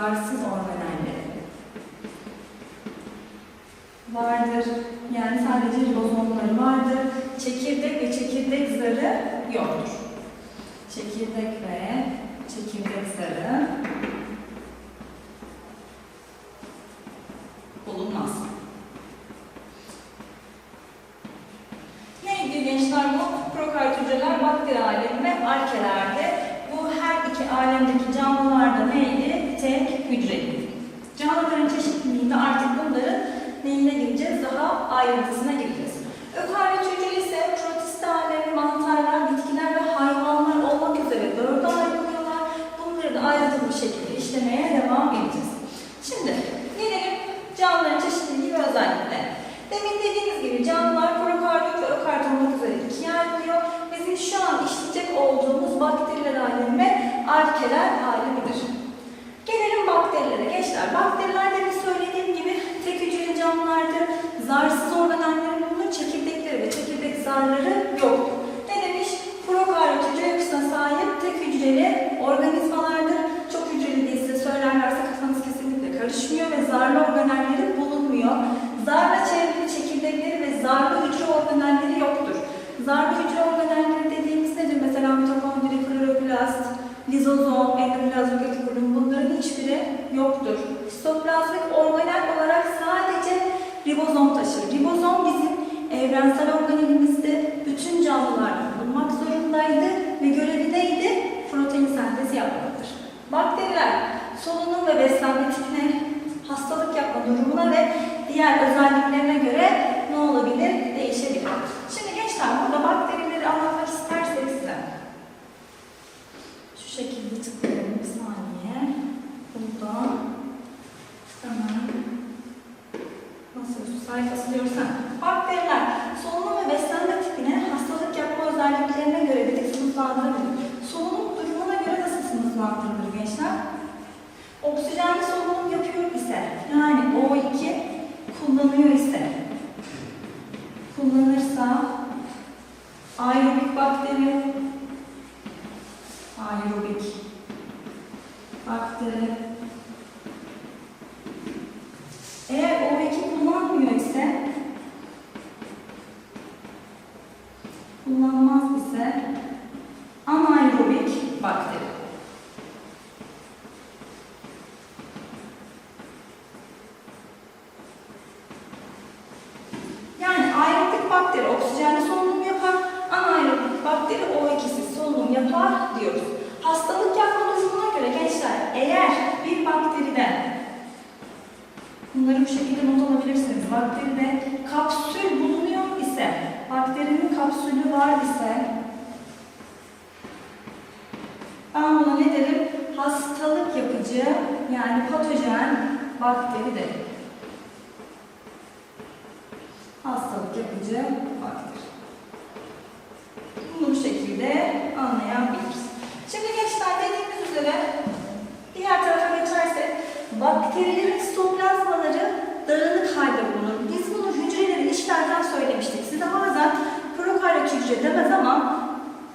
Zarsız organelleri vardır. Yani sadece ribozomları vardır. Çekirdek ve çekirdek zarı yoktur. Çekirdek ve çekirdek zarı bulunmaz. Neydi gençler bu? Prokaryot hücreler bakteri alemi ve arkelerde. Bu her iki alemdeki canlılarda neydi? Tek hücreli. Canlıların çeşitliliğinde artık bunların neyine gireceğiz? Daha ayrıntısına gireceğiz. Ökaryot hücre ise protist alemi, mantarlar, bitkiler ve hayvanlar olmak üzere dörde ayrılıyorlar. Bunları da ayrıntılı bir şekilde işlemeye devam edeceğiz. Şimdi gelelim canlıların çeşitliliği ve özelliklerine. Demin dediğimiz gibi canlılar prokaryot ve ökaryot olmak üzere ikiye ayrılıyor. Bizim şu an işleyecek olduğumuz bakteriler alemi ve arkeler alemidir. Gelelim bakterilere. Gençler, bakteriler demin söylediğim gibi tek hücreli canlılardır. Zarsız organellerin bulunur, çekirdekleri ve çekirdek zarları yoktur. Ne demiş? Prokaryot hücre yapısına sahip tek hücreli organizmalardır. Çok hücreli değilse söylerlerse kafanız kesinlikle karışmıyor ve zarlı organelleri bulunmuyor. Zarla çevrili çekirdekleri ve zarlı hücre organelleri yoktur. Zarlı hücre organelleri dediğimiz nedir? Mesela mitokondri, kloroplast, lizozom, endoplazmik retikulum bunların hiçbiri yoktur. Sitoplazmik organel olarak sadece ribozom taşır. Ribozom bizim evrensel organelimizde bütün canlılarda bulunmak zorundaydı ve görevi neydi? Protein sentezi yapmaktır. Bakteriler solunum ve beslenme tipine, hastalık yapma durumuna ve diğer özelliklerine göre ne olabilir? Değişebilir. Şimdi gençler burada bakterileri anlatmak istersek size şu şekilde tıklayalım bir saniye. Buradan hemen nasıl sayfası diyorsan bakteriler solunum ve beslenme tipine hastalık yapma özelliklerine göre bir tek sınıflandırılır. Solunum durumuna göre nasıl sınıflandırılır gençler? Oksijenli solunum yapıyor ise yani O2 kullanıyor ise kullanırsa aerobik bakteri aerobik bakteri eğer O2 kullanmıyor ise kullanmaz ise anaerobik bakteri. Yani aerobik bakteri oksijenli solunum yapar, anaerobik bakteri O2'siz solunum yapar diyoruz. Hastalık yapma durumuna göre gençler eğer bir bakteriden bunları bu şekilde not alabilirsiniz. Bakteride kapsül bulunuyor ise, bakterinin kapsülü var ise ben buna ne derim? Hastalık yapıcı yani patojen bakteri derim. Hastalık yapıcı bakteri. Bunu bu şekilde anlayabiliriz. Şimdi gençler dediğimiz üzere diğer tarafa geçersek bakterilerin sitoplazmaları dağınık halde bulunur. Biz bunu hücreleri işlerken söylemiştik. Size bazen prokaryot hücre demez ama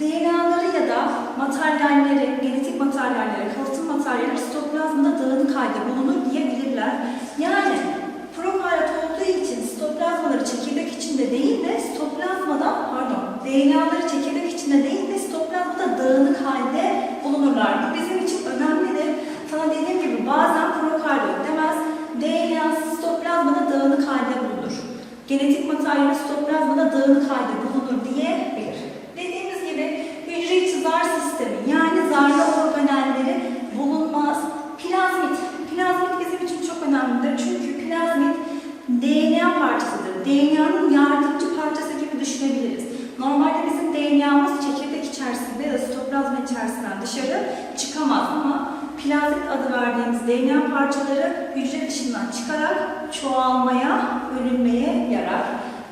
DNA'ları ya da materyalleri, genetik materyalleri, kalıtım materyalleri sitoplazmada dağınık halde bulunur diyebilirler. DNA'nın yardımcı parçası gibi düşünebiliriz. Normalde bizim DNA'mız çekirdek içerisinde ya da sitoplazma içerisinden dışarı çıkamaz ama plazit adı verdiğimiz DNA parçaları hücre dışından çıkarak çoğalmaya, bölünmeye yarar.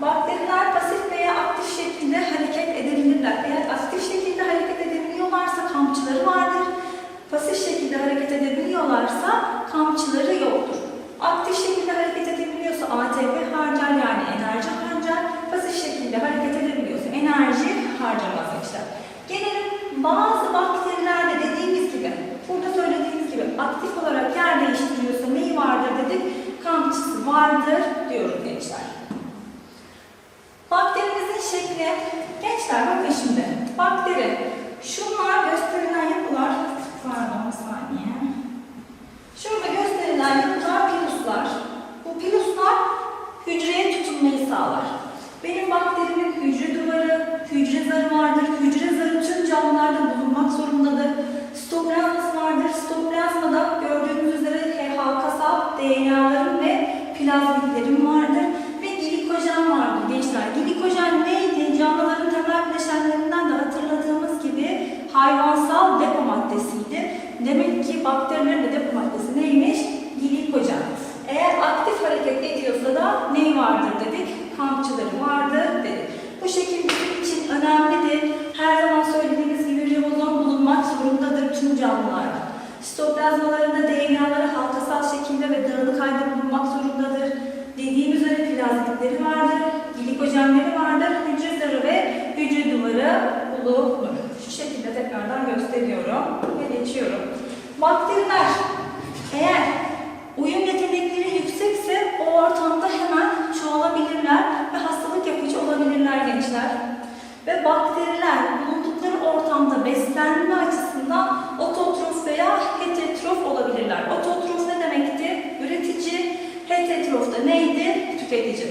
Bakteriler pasif veya aktif şekilde hareket edebilirler. Eğer aktif şekilde hareket edebiliyorlarsa kamçıları vardır. Pasif şekilde hareket edebiliyorlarsa kamçıları yoktur. Aktif şekilde hareket edebiliyorsa ATP harcar şekilde hareket edebiliyorsun. Enerji harcamaz gençler. Gelelim bazı bakterilerde dediğimiz gibi, burada söylediğimiz gibi aktif olarak yer değiştiriyorsa neyi vardır dedik? Kamçısı vardır diyoruz gençler. Bakterimizin şekli, gençler bakın şimdi. Bakteri, şunlar gösterilen yapılar, pardon bir saniye. Şurada gösterilen yapılar piluslar. Bu piluslar hücreye tutunmayı sağlar. Benim bakterimin hücre duvarı, hücre zarı vardır. Hücre zarı tüm canlılarda bulunmak zorundadır. Sitoplazması vardır. Sitoplazmada gördüğünüz üzere H halkasal DNA'larım ve plazmitlerim vardır. Ve glikojen vardır gençler. Glikojen neydi? Canlıların temel bileşenlerinden de hatırladığımız gibi hayvansal depo maddesiydi. Demek ki bakterilerin de depo maddesi neymiş? Glikojen. Eğer aktif hareket ediyorsa da ne vardır dedik? Kampçıları vardır dedik. Bu şekil bizim için önemlidir. Her zaman söylediğimiz gibi ribozom bulunmak canlılarda. Sitoplazmalarında DNA'ları halkasal şekilde ve dağınık halde bulunmak zorundadır. Dediğim üzere plazmitleri vardır, glikojenleri vardır, hücre zarı ve hücre duvarı bulunur. Şu şekilde tekrardan gösteriyorum ve geçiyorum. Bakteriler eğer uyum yetenekleri yüksekse o ortamda hemen çoğalabilirler ve hastalık yapıcı olabilirler gençler. Ve bakteriler bulundukları ortamda beslenme açısından ototrof veya heterotrof olabilirler. Ototrof ne demekti? Üretici, heterotrof da neydi? Tüketici.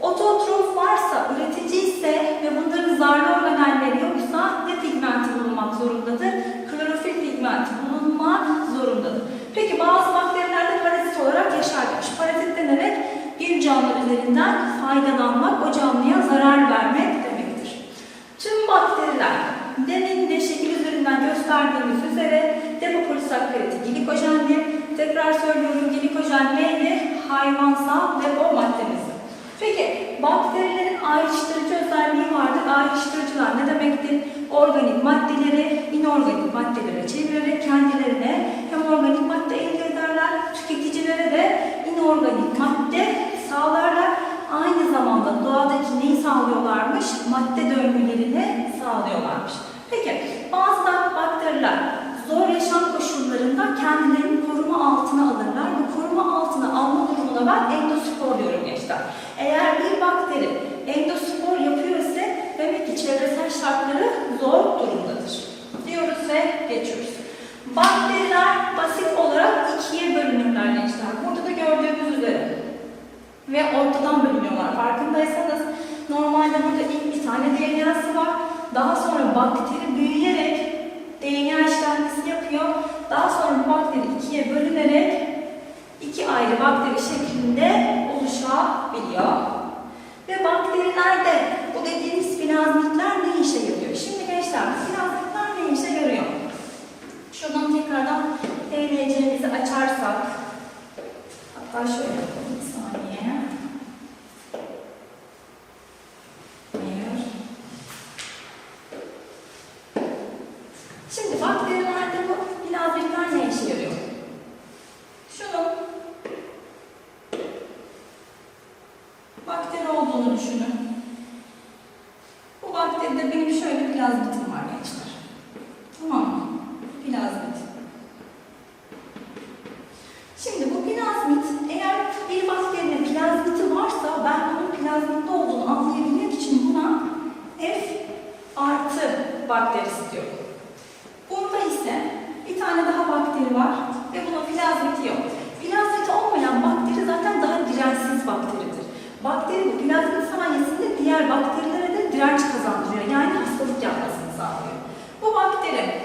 Ototrof varsa, üretici ise ve bunların zarlı organelleri yoksa ne pigmenti bulunmak zorundadır? Klorofil pigmenti bulunmak zorundadır. Peki bazı bakterilerde parazit olarak yaşarlar. Parazit ne demek? Bir canlı üzerinden faydalanmak, o canlıya zarar vermek demektir. Tüm bakteriler demin de şekil üzerinden gösterdiğimiz üzere depopolisakkariti glikojendir. Tekrar söylüyorum glikojen neydi? Hayvansal depo maddemiz. Peki bakterilerin ayrıştırıcı özelliği vardır. Ayrıştırıcılar ne demektir? Organik maddeleri inorganik maddelere çevirerek kendilerine hem organik madde elde ederler, tüketicilere de inorganik madde sağlarlar. Aynı zamanda doğadaki neyi sağlıyorlarmış? Madde döngülerini sağlıyorlarmış. Peki bazı bakteriler zor yaşam koşullarında kendilerini koruma altına alırlar. Bu koruma altına alma durumuna ben endospor diyorum gençler. Eğer bir bakteri endospor yapıyor ise demek ki çevresel şartları zor durumdadır. Diyoruz ve geçiyoruz. Bakteriler basit olarak ikiye bölünürler gençler. Burada da gördüğümüz üzere. Ve ortadan bölünüyorlar. Farkındaysanız normalde burada ilk bir tane DNA'sı var. Daha sonra bakteri büyüyerek DNA yapıyor. Daha sonra bu bakteri ikiye bölünerek iki ayrı bakteri şeklinde oluşabiliyor. Ve bakterilerde bu dediğimiz plazmitler ne işe yarıyor? Şimdi gençler bu plazmitler ne işe yarıyor? Şuradan tekrardan DNC'mizi açarsak hatta şöyle yapalım bir saniye. Hayır. Şimdi bakterilerde bu plazmitler ne işe yarıyor? Şunun bakteri olduğunu düşünün. Bu bakteride benim şöyle plazmitim var gençler. Tamam mı? Plazmit. Şimdi bu plazmit eğer bir bakterinin plazmiti varsa ben bunun plazmitte olduğunu anlayabilmek için buna F artı bakterisi diyorum. Bunda ise bir tane daha bakteri var ve bunun plazmiti yok. Plazmiti olmayan bakteri zaten daha dirençsiz bakteridir. Bakteri bu plazmit sayesinde diğer bakterilere de direnç kazandırıyor. Yani hastalık yapmasını sağlıyor. Bu bakteri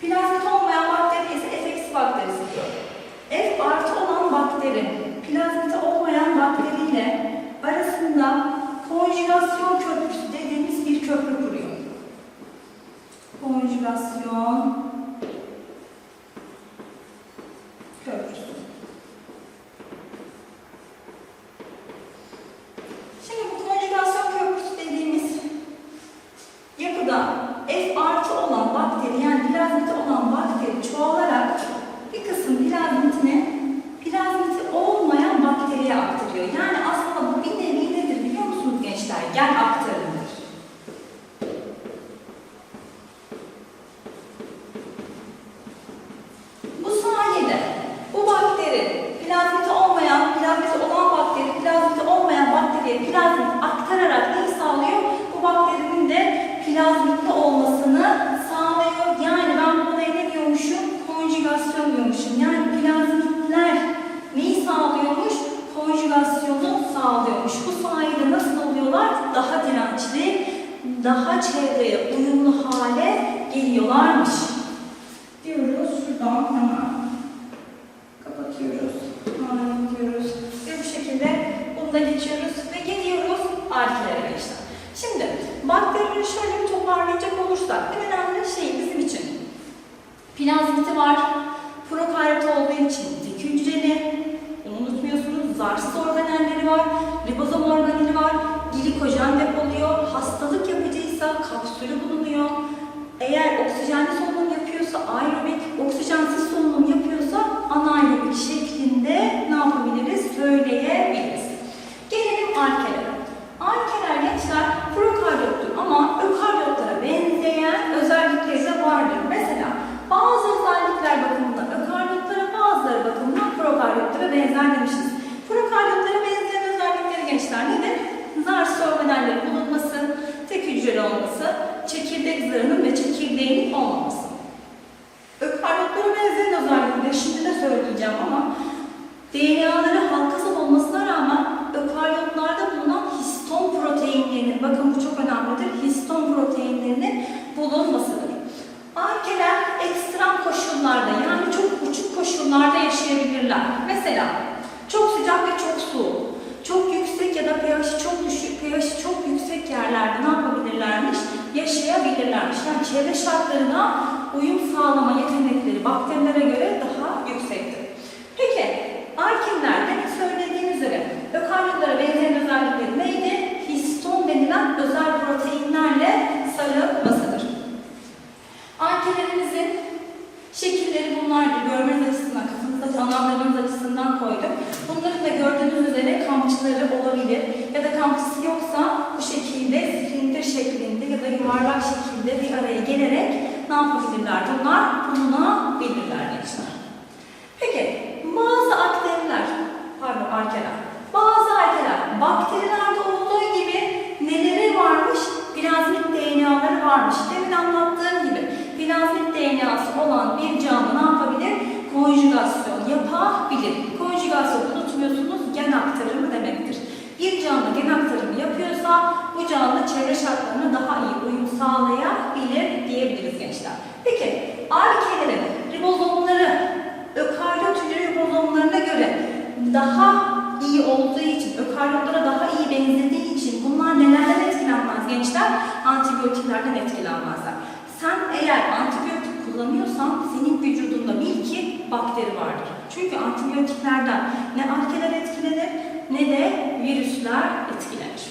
plazmit olmayan bakteri ise F eksi bakterisi diyor. F artı olan bakteri plazmiti olmayan bakteriyle arasında konjugasyon köprüsü dediğimiz bir köprü kuruyor. Konjugasyon köprüsü. Şimdi bu konjugasyon köprüsü dediğimiz yapıda F artı olan bakteri yani plazmiti olan bakteri çoğalarak bir kısım plazmitini plazmiti olmayan bakteriye aktarıyor. Yani aslında bu bir nevi nedir biliyor musunuz gençler? Gen aktarımıdır. Yiyorlarmış. Diyoruz şuradan hemen kapatıyoruz. Hemen diyoruz. Ve bu şekilde bunu da geçiyoruz ve geliyoruz arkelere gençler. Şimdi bakterileri şöyle bir toparlayacak olursak en önemli şey bizim için plazmiti var. Prokaryot olduğu için tek hücreli. Bunu unutmuyorsunuz. Zarsız organelleri var. Ribozom organeli var. Glikojen depoluyor. Hastalık yapıcıysa kapsülü bulunuyor. Eğer oksijenli solunum yapıyorsa aerobik, oksijensiz solunum yapıyorsa anaerobik şeklinde ne yapabiliriz? Söyleyebiliriz. Gelelim arkelere. Arkeler gençler prokaryottur ama ökaryotlara benzeyen özellikleri de vardır. Mesela bazı özellikler bakımından ökaryotlara bazıları bakımından prokaryotlara benzer demişiz. Prokaryotlara benzeyen özellikleri gençler nedir? Zarsız organellerin bulunması, olması, çekirdek zarının ve çekirdeğinin olmaması. Ökaryotlara benzeyen özellikleri şimdi de söyleyeceğim ama DNA'ları halkasal olmasına rağmen ökaryotlarda bulunan histon proteinlerinin, bakın bu çok önemlidir, histon proteinlerinin bulunmasıdır. Arkeler ekstrem koşullarda yani çok uçuk koşullarda yaşayabilirler. Mesela çok sıcak ve çok soğuk, çok yüksek ya da pH'i çok düşük, pH'i çok yüksek yerlerde ne yapabilirlermiş? Yaşayabilirlermiş. Yani çevre şartlarına uyum sağlama yetenekleri bakterilere göre daha yüksektir. Peki, Arkinlerde söylediğim üzere ökaryotlara benzeyen özellikleri neydi? Histon denilen özel proteinlerle sarılmasıdır. Arkilerimizin şekilleri bunlardır. Görmeniz açısından, kafanızda canlandırmanız açısından koydum. Bunların da gördüğünüz üzere kamçıları olabilir. Ya da kamçısı yoksa bu şekilde silindir şeklinde ya da yuvarlak şekilde bir araya gelerek ne yapabilirler? Bunlar bulunabilirler gençler. Peki, bazı akteriler, pardon arkeler, bazı arkeler bakterilerde olduğu gibi neleri varmış? Plazmit DNA'ları varmış. Demin anlattığım gibi plazmit DNA'sı olan bir canlı ne yapabilir? Konjugasyon yapabilir. Konjugasyon unutmuyorsunuz gen aktarımı demektir. Bir canlı gen aktarımı yapıyorsa bu canlı çevre şartlarına daha iyi uyum sağlayabilir diyebiliriz gençler. Peki arkelerin ribozomları ökaryot hücre ribozomlarına göre daha iyi olduğu için, ökaryotlara daha iyi benzediği için bunlar nelerden etkilenmez gençler? Antibiyotiklerden etkilenmezler. Sen eğer antibiyotik kullanıyorsan senin vücudunda bil ki bakteri vardır. Çünkü antibiyotiklerden ne arkeler etkilenir ne de virüsler etkilenir.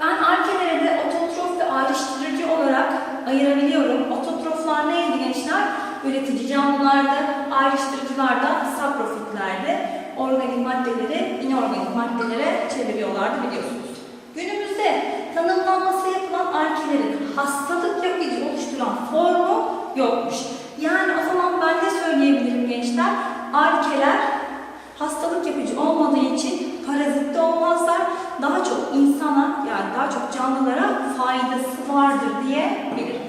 Ben arkelere de ototrof ve ayrıştırıcı olarak ayırabiliyorum. Ototroflar neydi gençler? Üretici canlılarda, ayrıştırıcılarda, saprofitlerde organik maddeleri inorganik maddelere çeviriyorlardı biliyorsunuz. Günümüzde tanımlanması yapılan arkelerin hastalık yapıcı oluşturan formu yokmuş. Yani o zaman ben ne söyleyebilirim gençler? Arkeler hastalık yapıcı olmadığı için parazitte olmazlar. Daha çok insana yani daha çok canlılara faydası vardır diyebilirim.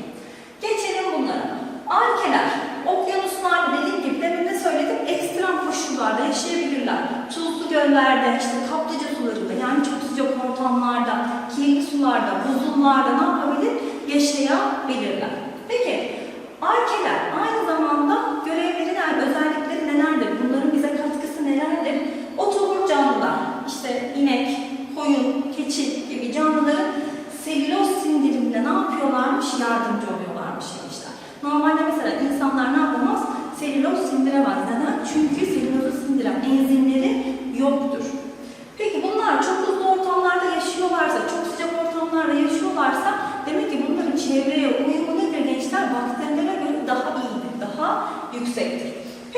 Geçelim bunlara. Arkeler okyanuslarda dediğim gibi demin de söyledim ekstrem koşullarda yaşayabilirler. Tuzlu göllerde, işte kaplıca sularında yani çok sıcak ortamlarda, kirli sularda, buzullarda ne yapabilir? Yaşayabilirler. Peki arkeler aynı zamanda görevleri neler, özellikleri nelerdir? Bunların bize katkısı nelerdir? Otobur canlılar, işte inek, koyun, keçi gibi canlıların selüloz sindiriminde ne yapıyorlarmış? Yardımcı oluyorlarmış gençler. Normalde mesela insanlar ne yapamaz? Selüloz sindiremez. Neden? Çünkü selülozu sindiren enzimleri yoktur. Peki bunlar çok hızlı ortamlarda yaşıyorlarsa, çok sıcak ortamlarda yaşıyorlarsa demek ki bunların çevreye uyumu nedir gençler? Bakterilere göre daha iyidir, daha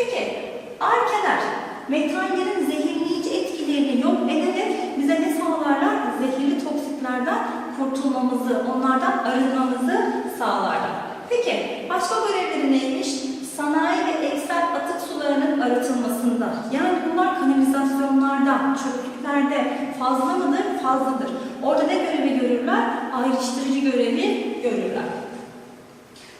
Peki arkeler metallerin zehirleyici etkilerini yok ederek bize ne sağlarlar? Zehirli toksitlerden kurtulmamızı, onlardan arınmamızı sağlarlar. Peki başka görevleri neymiş? Sanayi ve eksel atık sularının arıtılmasında. Yani bunlar kanalizasyonlarda, çöplüklerde fazla mıdır? Fazladır. Orada ne görevi görürler? Ayrıştırıcı görevi görürler.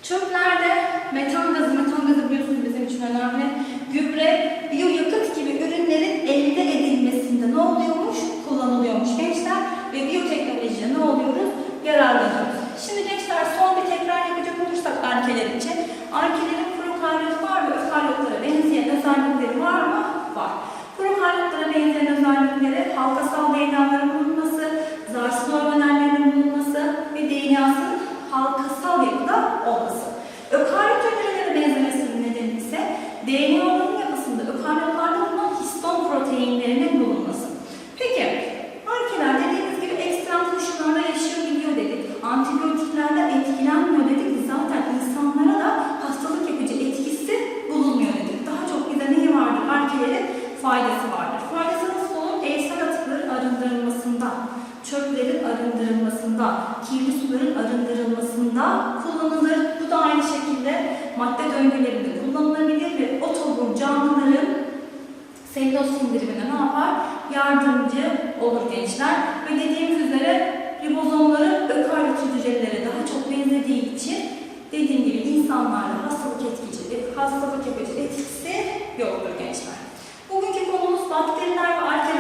Çöplerde metan gazı, metan gazı biliyorsunuz bizim için önemli. Gübre, biyoyakıt gibi ürünlerin elde edilmesinde ne oluyormuş? Kullanılıyormuş gençler ve biyoteknolojiye ne oluyoruz? Yararlanıyoruz. Şimdi gençler son bir tekrar yapacak olursak arkeler için. Arkelerin prokaryot var ve ökaryotlara benzeyen özellikleri var mı? Var. Prokaryotlara benzeyen özellikleri halkasal DNA'ların bulunması, zarsinol önerlerinin bulunması ve DNA'sının halkasal yapıda olması. DNA'ların yapısında ökaryotlarda bulunan histon proteinlerinin bulunması. beyin doz sindirimine ne yapar? Yardımcı olur gençler. Ve dediğimiz üzere ribozomları ökaryot hücrelere daha çok benzediği için dediğim gibi insanlarda hastalık etkicilik, hastalık yapıcı etkisi yoktur gençler. Bugünkü konumuz bakteriler ve arkeolojiler.